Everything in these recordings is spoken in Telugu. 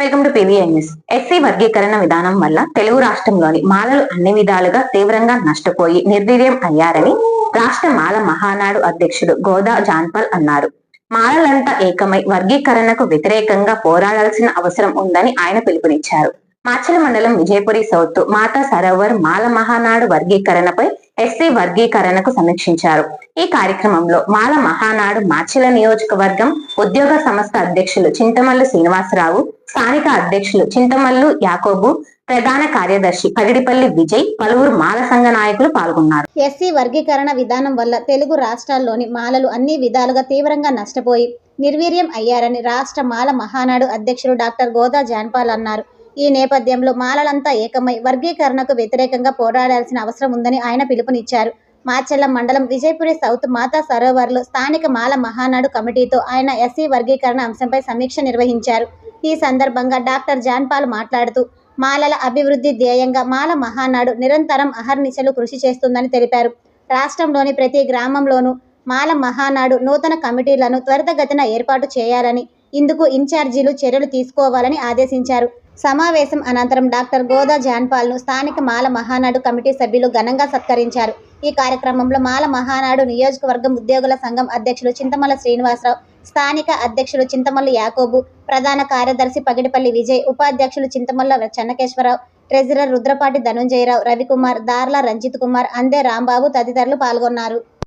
వెల్కమ్ టు పివిఎన్ఎస్ ఎస్సీ వర్గీకరణ విధానం వల్ల తెలుగు రాష్ట్రంలోని మాలలు అన్ని విధాలుగా తీవ్రంగా నష్టపోయి నిర్వీర్యం అయ్యారని రాష్ట్ర మాల మహానాడు అధ్యక్షుడు గోదా జాన్పాల్ అన్నారు. మాలలంతా ఏకమై వర్గీకరణకు వ్యతిరేకంగా పోరాడాల్సిన అవసరం ఉందని ఆయన పిలుపునిచ్చారు. మాచల మండలం విజయపురి సౌత్ మాతా సరోవర్ మాల మహానాడు వర్గీకరణపై ఎస్సీ వర్గీకరణకు సమీక్షించారు. ఈ కార్యక్రమంలో మాల మహానాడు మాచిల నియోజకవర్గం ఉద్యోగ సంస్థ అధ్యక్షులు చింతమల్లు శ్రీనివాసరావు స్థానిక అధ్యక్షులు చింతమల్లు యాకోబు ప్రధాన కార్యదర్శి పగిడిపల్లి విజయ్ పలువురు మాల సంఘ నాయకులు పాల్గొన్నారు. ఎస్సీ వర్గీకరణ విధానం వల్ల తెలుగు రాష్ట్రాల్లోని మాలలు అన్ని విధాలుగా తీవ్రంగా నష్టపోయి నిర్వీర్యం అయ్యారని రాష్ట్ర మాల మహానాడు అధ్యక్షుడు డాక్టర్ గోదా జాన్పాల్ అన్నారు. ఈ నేపథ్యంలో మాలలంతా ఏకమై వర్గీకరణకు వ్యతిరేకంగా పోరాడాల్సిన అవసరం ఉందని ఆయన పిలుపునిచ్చారు. మాచెల్ల మండలం విజయపురి సౌత్ మాతా సరోవర్లో స్థానిక మాల మహానాడు కమిటీతో ఆయన ఎస్సీ వర్గీకరణ అంశంపై సమీక్ష నిర్వహించారు. ఈ సందర్భంగా డాక్టర్ జాన్పాల్ మాట్లాడుతూ మాలల అభివృద్ధి ధ్యేయంగా మాల మహానాడు నిరంతరం అహర్నిశలు కృషి చేస్తుందని తెలిపారు. రాష్ట్రంలోని ప్రతి గ్రామంలోనూ మాల మహానాడు నూతన కమిటీలను త్వరితగతిన ఏర్పాటు చేయాలని ఇందుకు ఇన్ఛార్జీలు చర్యలు తీసుకోవాలని ఆదేశించారు. సమావేశం అనంతరం డాక్టర్ గోదా జాన్పాల్ను స్థానిక మాల మహానాడు కమిటీ సభ్యులు ఘనంగా సత్కరించారు. ఈ కార్యక్రమంలో మాల మహానాడు నియోజకవర్గం ఉద్యోగుల సంఘం అధ్యక్షులు చింతమల శ్రీనివాసరావు స్థానిక అధ్యక్షులు చింతమల్లి యాకోబు ప్రధాన కార్యదర్శి పగిడిపల్లి విజయ్ ఉపాధ్యక్షులు చింతమల్ల చెన్నకేశ్వరరావు ట్రెజరర్ రుద్రపాటి ధనుంజయరావు రవికుమార్ దార్ల రంజిత్ కుమార్ అందే రాంబాబు తదితరులు పాల్గొన్నారు.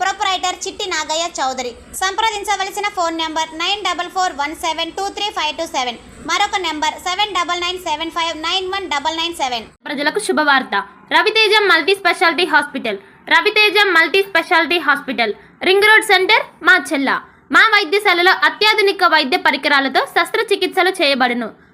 ప్రొపరైటర్ చిట్టి నాగయ్య చౌదరి సంప్రదించవలసిన phone number nine double four one seven two three five two seven మరొక number seven double nine seven five nine one double nine seven ప్రజలకు శుభవార్త. Raviteja multi speciality hospital. Raviteja multi speciality hospital. Ring road centre Macherla. మా వైద్యశాలలో అత్యాధునిక వైద్య పరికరాలతో శస్త్రచికిత్సలు చేయబడును.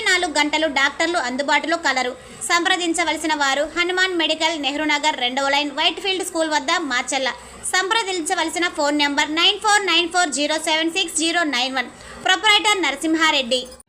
నాలుగు గంటలు డాక్టర్లు అందుబాటులో కలరు. సంప్రదించవలసిన వారు హనుమాన్ మెడికల్ నెహ్రూ నగర్ రెండవ లైన్ వైట్ ఫీల్డ్ స్కూల్ వద్ద మాచెల్ల సంప్రదించవలసిన phone number nine four nine four zero seven six zero nine one. Proprietor Narasimhareddy.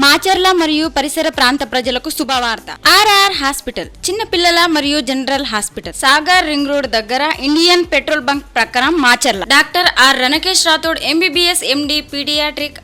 Macherla మరియు పరిసర ప్రాంత ప్రజలకు శుభవార్త. ఆర్ఆర్ హాస్పిటల్ చిన్న పిల్లల మరియు general hospital Sagar ring road దగ్గర ఇండియన్ పెట్రోల్ బంక్ ప్రకారం Macherla. Doctor R Ranakesh Rathod MBBS MD paediatric